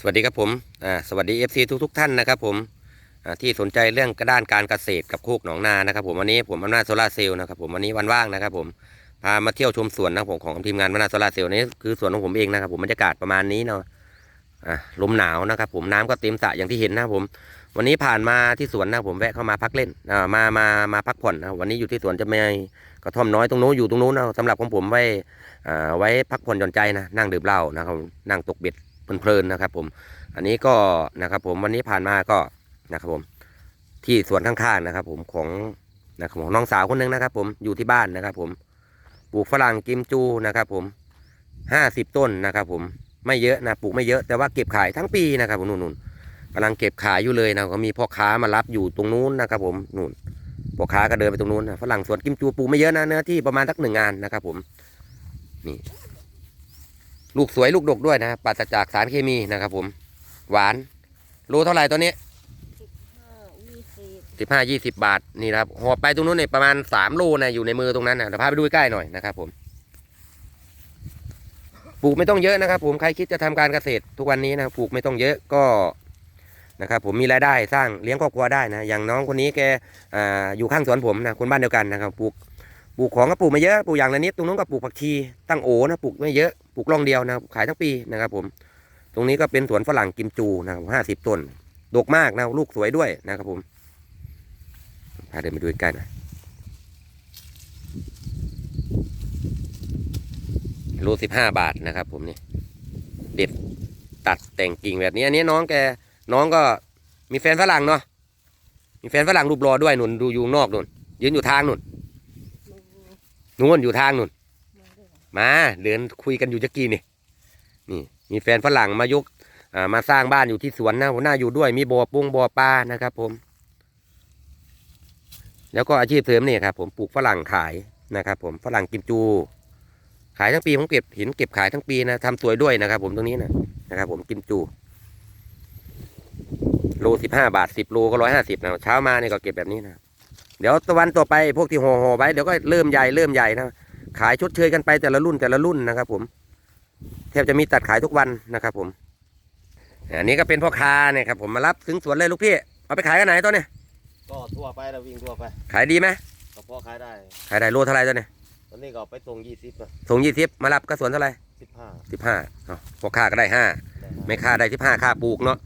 สวัสดีครับผมสวัสดี FC ทุกทุกท่านนะครับผมที่สนใจเรื่องกระด้านการเกษตรกับโคกหนองนานะครับผมวันนี้ผมอำนาจโซลาเซลล์นะครับผมวันนี้วันว่างนะครับผมพามาเที่ยวชมสวนนะผมของทีมงานอำนาจโซลาเซลล์นี้คือสวนของผมเองนะครับผมบรรยากาศประมาณนี้เนาะลมหนาวนะครับผมน้ำก็เต็มสระอย่างที่เห็นนะครับผม วันนี้ผ่านมาที่สวนนะผมแวะเข้ามาพักเล่นมามามาพักผ่อนนะวันนี้อยู่ที่สวนจะไมีกระท่อมน้อยตรงโน้นอยู่ตรงโน้นนะสำหรับของผมไว้ไว้พักผ่อนหย่อนใจนะนั่งดื่มเหล้านะครับนั่งตกเบ็ด เพลินๆนะครับผม อันนี้ก็นะครับผมวันนี้ผ่านมาก็นะครับผม ที่สวนข้างๆนะครับ ผมของนะครับของน้องสาวคนหนึงนะครับ ผมอยู่ที่บ้านนะครับ ผมปลูกฝรั่งกิมจูนะครับ ผมห้าสิบต้นนะครับ ผมไม่เยอะนะปลูกไม่เยอะแต่ว่าเก็บขายทั้งปีนะครับผมนู่นๆกำลังเก็บขายอยู่เลยนะก็มีพ่อค้ามารับอยู่ตรงนู้นนะครับ ผมนู่นพ่อค้าก็เดินไปตรงนู้นนะฝรั่งสวนกิมจูปลูกไม่เยอะนะเนื้อที่ประมาณสักหนึ่งงานนะครับ ผมนี่ ลูกสวยลูกดกด้วยนะปราศจากสารเคมีนะครับผม หวานโลเท่าไหร่ตัวนี้ห้ายี่สิบสิบห้ายี่สิบบาทนี่นะครับหอบไปตรงนู้นเนี่ยประมาณสามโลนะอยู่ในมือตรงนั้นนะเดี๋ยวพาไปดูใกล้หน่อยนะครับผมปลูกไม่ต้องเยอะนะครับ ผมใครคิดจะทำการเกษตรทุกวันนี้นะปลูกไม่ต้องเยอะก็นะครับผมมีรายได้สร้างเลี้ยงครอบครัวได้นะอย่างน้องคนนี้แกออยู่ข้างสวนผมนะคนบ้านเดียวกันนะครับปลูกปลูกของก็ปลูกไม่เยอะปลูกอย่างละนิดตรงนู้นก็ปลูกผักชีตั้งโอนะปลูกไม่เยอะ ลูกร่องเดียวนะขายทั้งปีนะครับผม ตรงนี้ก็เป็นสวนฝรั่งกิมจูนะครับห้าสิบต้นดกมากนะลูกสวยด้วยนะครับผมพาเดินไปดูใกล้หน่อยโลสิบห้าบาทนะครับผมนี่เด็ดตัดแต่งกิ่งแบบนี้ อันนี้น้องแกน้องก็มีแฟนฝรั่งเนาะมีแฟนฝรั่งรูปรอด้วยนุนดูอยู่นอกนุ่นยืนอยู่ทางนุ่นนู่นอยู่ทางนุ่น มาเดินคุยกันอยู่จะกี้นี่นี่ มีแฟนฝรั่งมายกมาสร้างบ้านอยู่ที่สวนนะหัวหน้าอยู่ด้วยมีบ่อปุ้งบ่อปลานะครับ ผม แล้วก็อาชีพเสริมนี่ครับ ผมปลูกฝรั่งขายนะครับ ผมฝรั่งกิมจู ขายทั้งปีผมเก็บห็นเก็บขายทั้งปีนะทำสวยด้วยนะครับ ผมตรงนี้นะนะครับ ผมกิมจูโลสิบห้าบาทสิบโลก็ร้อยห้าสิบนะเช้ามาเนี่ยก็เก็บแบบนี้นะเดี๋ยวตะวันต่อไปพวกที่ห่อห่อๆไว้เดี๋ยวก็เริ่มใหญ่เริ่มใหญ่นะ ขายชดเชยกันไปแต่ละรุ่นแต่ละรุ่นนะครับ ผม แทบจะมีตัดขายทุกวันนะครับ ผมอันนี้ก็เป็นพ่อค้าเนี่ยครับผมมารับถึงสวนเลยลูกพี่เอาไปขายกันไหนตัวเนี่ยก็ทั่วไปเราวิ่งทั่วไป ขายดีไหมก็พอขายได้ขายได้โลเท่าไหรตัวเนี่ยตอนนี้ก็ไปส่งยี่สิบนะส่งยี่สิบมารับก็สวนเท่าไหรสิบห้าสิบห้าพ่อค้าก็ได้ห้าไม่ค่าได้สิบห้าค่าปลูกเนาะ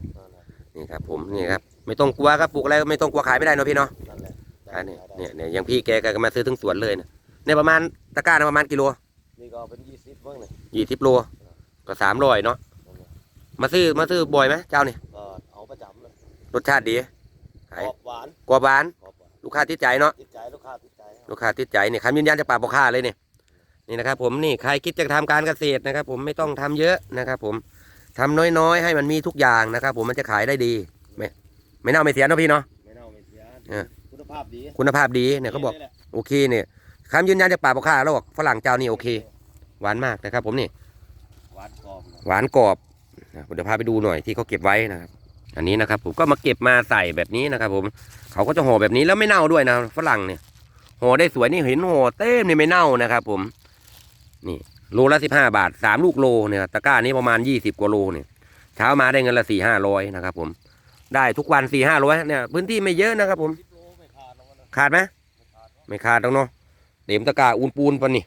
นี่ครับผมนี่ครับไม่ต้องกลัวครับปลูกอะไรก็ไม่ต้องกลัวขายไม่ได้เนาะพี่เนาะนั่นแหละอันนี้เนี่ยเนี่ยอย่างพี่แกก็มาซื้อถึงสวนเลยนะ เนี่ยประมาณตะกร้านะประมาณกิโลนี่ก็เป็นยี่สิบเบ้างเลยยี่สิบโลก็สามร้อยเนาะมาซื้อมาซื้อบ่อยไหมเจ้านี่ก็เอาประจำเลยรสชาติดีกขายรอบหวานกว่าหวานกรอบหวานลูกค้าติดใจเนาะติดใจลูกค้าติดใจลูกค้าติดใจเนี่ยคำยืนยันจากปากพ่อค้าเลยเนี่ยนี่นะครับผมนี่ใครคิดจะทำการเกษตรนะครับ ผมไม่ต้องทำเยอะนะครับ ผมทำน้อยๆ ให้มันมีทุกอย่างนะครับ ผมมันจะขายได้ดีไม่ไม่เน่าไม่เสียเนาะพี่เนาะไม่เน่าไม่เสียเออคุณภาพดีคุณภาพดีเนี่ยเขาบอกนี่แหละโอเคเนี่ย คำยืนยันจากปากพ่อค้าแล้วบอกฝรั่งเจ้านี่โอเค หวานมากนะครับ ผมนี่ หวานกรอบนะหวานกรอบนะเดี๋ยวพาไปดูหน่อยที่เขาเก็บไว้นะครับ อันนี้นะครับ ผมก็มาเก็บมาใส่แบบนี้นะครับ ผมเขาก็จะห่อแบบนี้แล้วไม่เน่าด้วยนะฝรั่งเนี่ยห่อได้สวยนี่เห็นห่อเต็มนี่ไม่เน่านะครับ ผม นี่โลละสิบห้าบาทสามลูกโลเนี่ยตะกร้านี้ประมาณยี่สิบกว่าโลเนี่ยเช้ามาได้เงินละสี่ห้าร้อยนะครับผมได้ทุกวันสี่ห้าร้อยเนี่ยพื้นที่ไม่เยอะนะครับ ผมสิบโลไม่ขาดหรอกนะขาดไหมไม่ขาดหรอกไม่ขาดตรงเนาะ เต็มตะก้าอูนปูนปะนี่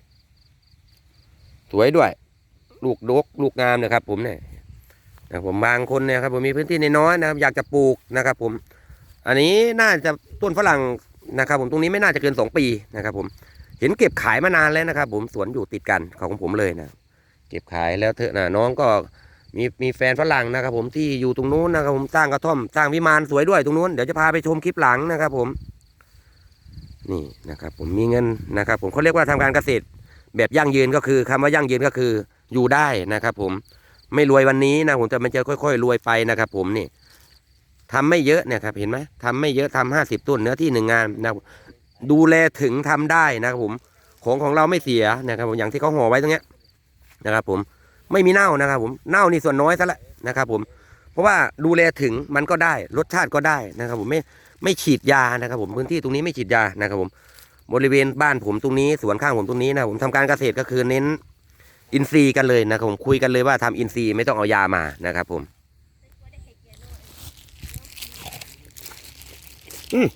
สวยด้วย ลูกดกลูกงามนะครับ ผมเนี่ยนะผมบางคนเนี่ยครับผมมีพื้นที่นน้อยนะครับ อยากจะปลูกนะครับ ผม อันนี้น่าจะต้นฝรั่งนะครับ ผมตรงนี้ไม่น่าจะเกินสองปีนะครับ ผมเห็นเก็บขายมานานแล้วนะครับ ผมสวนอยู่ติดกันของผมเลยนะเก็บขายแล้วเถอะนะน้องก็มีมีแฟนฝรั่งนะครับ ผมที่อยู่ตรงนู้นนะครับ ผมสร้างกระท่อมสร้างวิมานสวยด้วยตรงนู้นเดี๋ยวจะพาไปชมคลิปหลังนะครับ ผม นี่นะครับผมมีเงินนะครับผมเขาเรียกว่าทำการเกษตร แบบยั่งยืนก็คือคำว่ายั่งยืนก็คืออยู่ได้นะครับ ผมไม่รวยวันนี้นะผมแต่มันจะค่อย ๆ รวยไปนะครับ ผมนี่ทำไม่เยอะเนี่ยครับเห็นไหมทำไม่เยอะทำห้าสิบต้นเนื้อที่หนึ่งงานนะดูแลถึงทำได้นะครับผมของของเราไม่เสียนะครับผมอย่างที่เขาห่อไว้ตรงเนี้ยนะครับ ผมไม่มีเน่านะครับ ผมเน่านี่ส่วนน้อยซะละนะครับ ผม เพราะว่าดูแลถึงมันก็ได้รสชาติก็ได้นะครับผมไม่ไม่ฉีดยานะครับ ผมพื้นที่ตรงนี้ไม่ฉีดยานะครับผมบริเวณบ้านผมตรงนี้สวนข้างผมตรงนี้นะผมทำการเกษตรก็คือเน้นอินทรีย์กันเลยนะครับผมคุยกันเลยว่าทำอินทรีย์ไม่ต้องเอายามานะครับผมอืม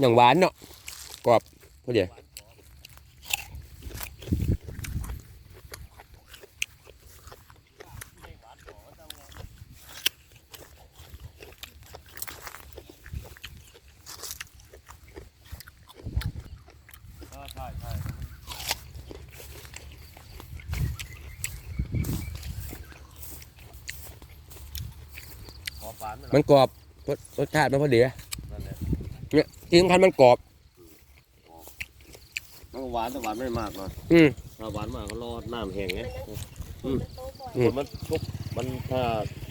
อย่างหวานเนาะกรอบพอดี หวานไหมล่ะมันกรอบรสรสชาติมันพอดีนั่นแหละที่สำคัญมันกรอบ มันก็หวานแต่หวานไม่มากเนาะอืม ถ้าหวานมากก็รอน้ำแห้งไงอืมโตบ่อยอืมคนมันชุบมันถ้า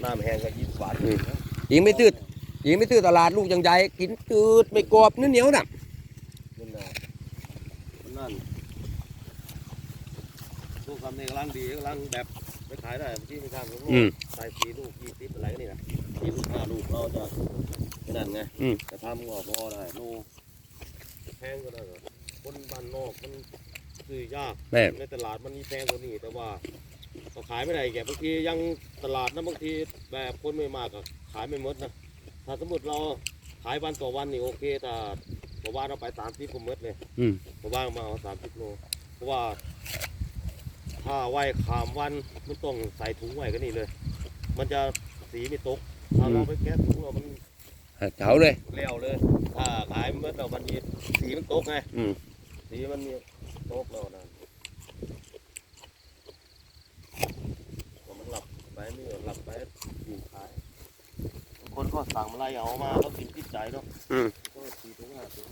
น้ำแห้งก็ยิ่งหวานอืมยิงไม่ตืดยิงไม่ตืดตลาดลูกยังใหญ่กินตืดไม่กรอบเนื้อเหนียวน่ะ นั่นแหละมันนั่น ลูกคำนี้กำลังดีกำลังแบบไปขายได้ที่ไม่ทำก็อืมใส่สี่ลูกยี่สิบอะไรก็นี่นะสี่ลูกห้าลูกเราจะนั่นไงอืมจะทำก็พอได้โลแพงก็ได้เหรอคนบ้านนอกมันซื้อยาก แม่ในตลาดมันมีแพงกว่านี้แต่ว่าก็ขายไม่ได้แกบางทียังตลาดนะบางทีแบบคนไม่มากก็ขายไม่หมดนะถ้าสมมติเราขายวันต่อวันนี่โอเคแต่เพราะว่าเราไปสามสิบก็หมดเลยอืม เพราะว่ามาเอาสามสิบโลเพราะว่า ถ้าไว้ขามวันมันต้องใส่ถุงไว้ก็นี่เลย มันจะสีไม่ตกถ้าเราไปแก๊สถุงเรามันเฉาเลยเลี้ยวเลย ถ้าขายเมื่อเรามันมีสีมันตกไงอืมสีมันมีตกแล้วนะพอมันหลับไปนี่หลับไปกินขายบางคนก็สั่งมาอะไรเอามาแล้วกินติดใจเนาะอืมก็สี่ถุงห้าถุง